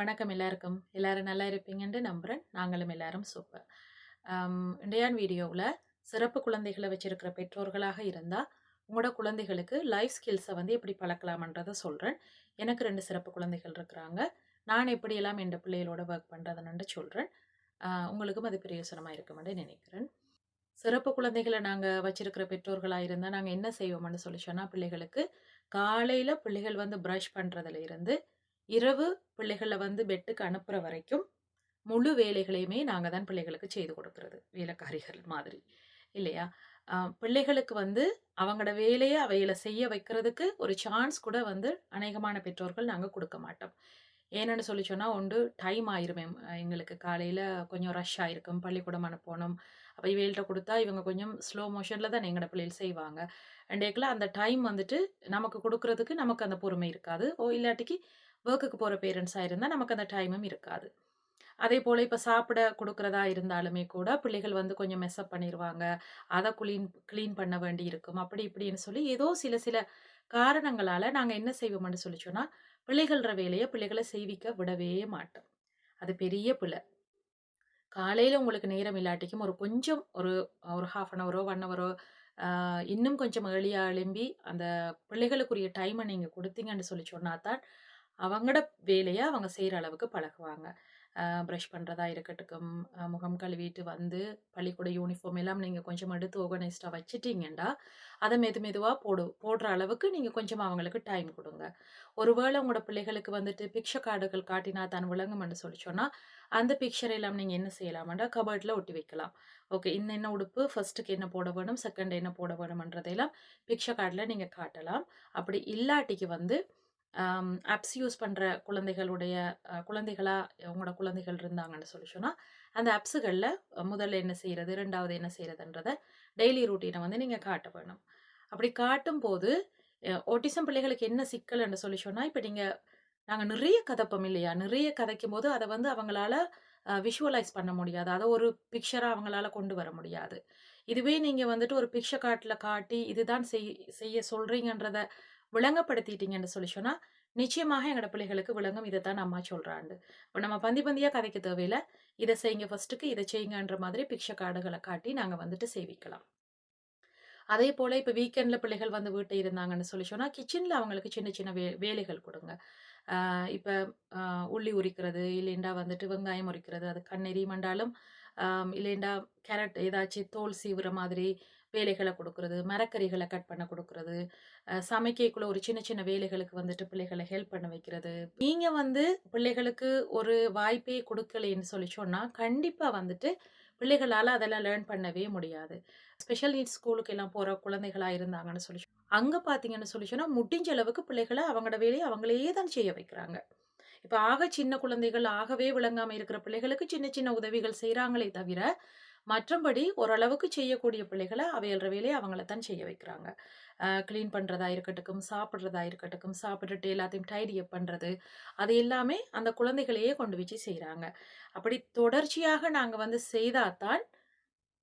வணக்கம் எல்லாருக்கும். எல்லாரும் நல்லா இருப்பீங்கன்னு நம்புகிறேன் நாங்களும் எல்லாரும் சூப்பர். இண்டையான் வீடியோவில் சிறப்பு குழந்தைகளை வச்சுருக்கிற பெற்றோர்களாக இருந்தால் உங்களோட குழந்தைகளுக்கு லைஃப் ஸ்கில்ஸை வந்து எப்படி பழக்கலாமன்றதை சொல்கிறேன் எனக்கு ரெண்டு சிறப்பு குழந்தைகள் இருக்கிறாங்க. நான் எப்படியெல்லாம் என் பிள்ளைகளோட ஒர்க் பண்ணுறதுன்னு சொல்கிறேன் உங்களுக்கும் அது பிரயோசனமாக இருக்குமென்று நினைக்கிறேன். சிறப்பு குழந்தைகளை நாங்கள் வச்சுருக்கிற பெற்றோர்களாக இருந்தால் நாங்கள் என்ன செய்வோம்னு சொல்லி சொன்னால் பிள்ளைகளுக்கு காலையில் பிள்ளைகள் வந்து ப்ரஷ் பண்ணுறதுல இருந்து இரவு பிள்ளைகளை வந்து பெட்டுக்கு அனுப்புகிற வரைக்கும் முழு வேலைகளையுமே நாங்கள் தான் பிள்ளைகளுக்கு செய்து கொடுக்கறது வேலைக்காரிகள் மாதிரி. இல்லையா? பிள்ளைகளுக்கு வந்து அவங்களோட வேலையை அவைகளை செய்ய வைக்கிறதுக்கு ஒரு சான்ஸ் கூட வந்து அநேகமான பெற்றோர்கள் நாங்கள் கொடுக்க மாட்டோம். ஏன்னு சொல்லி சொன்னால் ஒன்று டைம் ஆயிருமே. எங்களுக்கு காலையில் கொஞ்சம் ரஷ் ஆயிருக்கும் பள்ளிக்கூடம் அனுப்பணும். அப்போ இவைகள்கிட்ட கொடுத்தா இவங்க கொஞ்சம் ஸ்லோ மோஷனில் தான் எங்களோட பிள்ளைகள் செய்வாங்க. அண்டேக்கில் அந்த டைம் வந்துட்டு நமக்கு கொடுக்கறதுக்கு நமக்கு அந்த பொறுமை இருக்காது. ஓ இல்லாட்டிக்கு ஒர்க்குக்கு போகிற பேரண்ட்ஸாக இருந்தால் நமக்கு அந்த டைமும் இருக்காது. அதே போல் இப்போ சாப்பிட கொடுக்குறதா இருந்தாலுமே கூட பிள்ளைகள் வந்து கொஞ்சம் மெஸ்அப் பண்ணிடுவாங்க அதை குளீன் க்ளீன் பண்ண வேண்டி இருக்கும். அப்படி இப்படின்னு சொல்லி ஏதோ சில சில காரணங்களால் நாங்கள் என்ன செய்வோம்னு சொல்லி சொன்னால் பிள்ளைகள்ற வேலையை பிள்ளைகளை செய்விக்க விடவே மாட்டோம். அது பெரிய பிள்ளை காலையில் உங்களுக்கு நேரம் இல்லாட்டிக்கும் ஒரு கொஞ்சம் ஒரு ஒரு ஹாஃப் அன் ஹவரோ ஒன் ஹவரோ இன்னும் கொஞ்சம் ஏர்லியாக எழும்பி அந்த பிள்ளைகளுக்குரிய டைமை நீங்கள் கொடுத்தீங்கன்னு சொல்லி சொன்னால் தான் அவங்களோட வேலையை அவங்க செய்கிற அளவுக்கு பழகுவாங்க. ப்ரஷ் பண்ணுறதா இருக்கட்டும் முகம் கழுவிட்டு வந்து பள்ளிக்கூட யூனிஃபார்ம் எல்லாம் நீங்கள் கொஞ்சம் எடுத்து ஆர்கனைஸ்டாக வச்சுட்டீங்கண்டா அதை மெது மெதுவாக போடு போடுற அளவுக்கு நீங்கள் கொஞ்சம் அவங்களுக்கு டைம் கொடுங்க. ஒருவேளை உங்களோட பிள்ளைகளுக்கு வந்துட்டு பிக்சர் கார்டுகள் காட்டினா தான் விளங்கும்னு சொல்லி சொன்னால் அந்த பிக்சர் எல்லாம் நீங்கள் என்ன செய்யலாம்டா கபர்டில் ஒட்டி வைக்கலாம். ஓகே இந்த என்ன உடுப்பு ஃபர்ஸ்ட்டுக்கு என்ன போட வேணும் செகண்ட் என்ன போட வேணும்ன்றதையெல்லாம் பிக்சர் கார்டில் நீங்கள் காட்டலாம். அப்படி இல்லாட்டிக்கு வந்து ஆப்ஸ் யூஸ் பண்ணுற குழந்தைகளுடைய குழந்தைகளாக உங்களோட குழந்தைகள் இருந்தாங்கன்னு சொல்லி சொன்னால் அந்த ஆப்ஸுகளில் முதல்ல என்ன செய்கிறது ரெண்டாவது என்ன செய்கிறதுன்றத டெய்லி ரூட்டீனை வந்து நீங்கள் காட்ட வேணும். அப்படி காட்டும் போது ஓட்டிசம் பிள்ளைகளுக்கு என்ன சிக்கல்னு சொல்லி சொன்னால் இப்போ நீங்கள் நாங்கள் நிறைய கதப்போம் இல்லையா? நிறைய கதைக்கும் போது அதை வந்து அவங்களால விஷுவலைஸ் பண்ண முடியாது. அதை ஒரு பிக்சராக அவங்களால கொண்டு வர முடியாது. இதுவே நீங்கள் வந்துட்டு ஒரு பிக்சர் காட்டில் காட்டி இதுதான் செய் செய்ய சொல்கிறீங்கன்றத விளங்கப்படுத்திட்டீங்கன்னு சொல்லி சொன்னால் நிச்சயமாக எங்களோட பிள்ளைகளுக்கு விளங்கும். இதை தான் அம்மா சொல்கிறாண்டு இப்போ நம்ம பந்தி பந்தியாக கதைக்க தேவையில்ல. இதை செய்யுங்க ஃபர்ஸ்ட்டுக்கு இதை செய்யுங்கன்ற மாதிரி பிக்சர் கார்டுகளை காட்டி நாங்கள் வந்துட்டு சேவிக்கலாம். அதே போல் இப்போ வீக்கெண்டில் பிள்ளைகள் வந்து வீட்டை இருந்தாங்கன்னு சொல்லி சொன்னால் கிச்சனில் அவங்களுக்கு சின்ன சின்ன வே வேலைகள் கொடுங்க. இப்போ உள்ளி உரிக்கிறது இல்லைண்டா வந்துட்டு வெங்காயம் உரிக்கிறது அது கண்ணெறி மண்டாலும் இல்லைண்டா கேரட் ஏதாச்சும் தோல் சீவுற மாதிரி வேலைகளை கொடுக்குறது மரக்கறிகளை கட் பண்ண கொடுக்குறது சமைக்கக்குள்ள ஒரு சின்ன சின்ன வேலைகளுக்கு வந்துட்டு பிள்ளைகளை ஹெல்ப் பண்ண வைக்கிறது. நீங்கள் வந்து பிள்ளைகளுக்கு ஒரு வாய்ப்பே கொடுக்கலன்னு சொல்லி சொன்னால் கண்டிப்பாக வந்துட்டு பிள்ளைகளால் அதெல்லாம் லேர்ன் பண்ணவே முடியாது. ஸ்பெஷல் நீட்ஸ் ஸ்கூலுக்கு எல்லாம் போகிற குழந்தைகளாக இருந்தாங்கன்னு சொல்லி அங்கே பார்த்தீங்கன்னு சொல்லி சொன்னால் முடிஞ்ச அளவுக்கு பிள்ளைகளை அவங்களோட வேலையை அவங்களே தான் செய்ய வைக்கிறாங்க. இப்போ ஆக சின்ன குழந்தைகள் ஆகவே விளங்காமல் இருக்கிற பிள்ளைகளுக்கு சின்ன சின்ன உதவிகள் செய்கிறாங்களே தவிர மற்றபடி ஓரளவுக்கு செய்யக்கூடிய பிள்ளைகளை அவையல்ற வேலையை அவங்கள தான் செய்ய வைக்கிறாங்க. க்ளீன் பண்ணுறதா இருக்கட்டும் சாப்பிட்றதா இருக்கட்டும் சாப்பிட்டுட்டு எல்லாத்தையும் டைடி அப் பண்ணுறது அது எல்லாமே அந்த குழந்தைகளையே கொண்டு வச்சு செய்கிறாங்க அப்படி தொடர்ச்சியாக நாங்கள் வந்து செய்தாதான்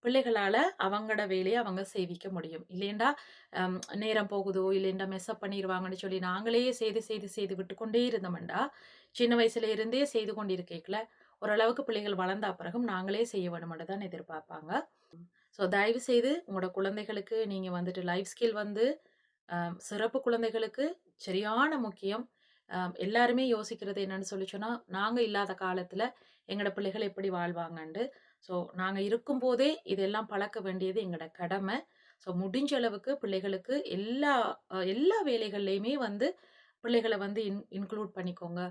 பிள்ளைகளால் அவங்களோட வேலையை அவங்க செய்விக்க முடியும். இல்லைண்டா நேரம் போகுதோ இல்லைண்டா மெஸ்அப் பண்ணிடுவாங்கன்னு சொல்லி நாங்களே செய்து செய்து செய்து விட்டு கொண்டே இருந்தோம்டா சின்ன வயசுல இருந்தே செய்து கொண்டிருக்கேக்கல. ஓரளவுக்கு பிள்ளைகள் வளர்ந்த பிறகும் நாங்களே செய்ய வேணுமென்று தான் எதிர்பார்ப்பாங்க. ஸோ தயவு செய்து உங்களோட குழந்தைகளுக்கு நீங்கள் வந்துட்டு லைஃப் ஸ்கில் வந்து சிறப்பு குழந்தைகளுக்கு சரியான முக்கியம். எல்லாருமே யோசிக்கிறது என்னன்னு சொல்லி சொன்னால் நாங்கள் இல்லாத காலத்தில் எங்களோட பிள்ளைகள் எப்படி வாழ்வாங்கண்டு. ஸோ நாங்கள் இருக்கும்போதே இதெல்லாம் பழக்க வேண்டியது எங்களோட கடமை. ஸோ முடிஞ்ச அளவுக்கு பிள்ளைகளுக்கு எல்லா எல்லா வேலைகள்லையுமே வந்து பிள்ளைகளை வந்து இன் இன்க்ளூட் பண்ணிக்கோங்க.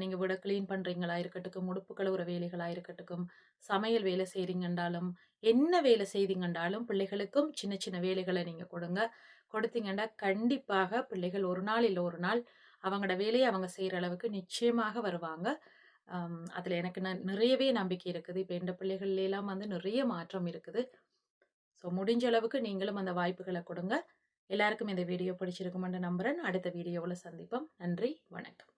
நீங்கள் விட க்ளீன் பண்ணுறீங்களா இருக்கட்டும் உடுப்பு கழுவுற வேலைகளாக இருக்கட்டும் சமையல் வேலை செய்கிறீங்கன்றாலும் என்ன வேலை செய்தீங்கன்றாலும் பிள்ளைகளுக்கும் சின்ன சின்ன வேலைகளை நீங்கள் கொடுங்க. கொடுத்தீங்கன்னா கண்டிப்பாக பிள்ளைகள் ஒரு நாள் இல்லை ஒரு நாள் அவங்களோட வேலையை அவங்க செய்கிற அளவுக்கு நிச்சயமாக வருவாங்க. அதில் எனக்கு ந நிறையவே நம்பிக்கை இருக்குது. இப்போ எந்த பிள்ளைகள்லாம் வந்து நிறைய மாற்றம் இருக்குது. ஸோ முடிஞ்ச அளவுக்கு நீங்களும் அந்த வாய்ப்புகளை கொடுங்க. எல்லாருக்கும் இந்த வீடியோ பிடிச்சிருக்குமென்று நம்புகிறேன் அடுத்த வீடியோவில் சந்திப்போம். நன்றி வணக்கம்.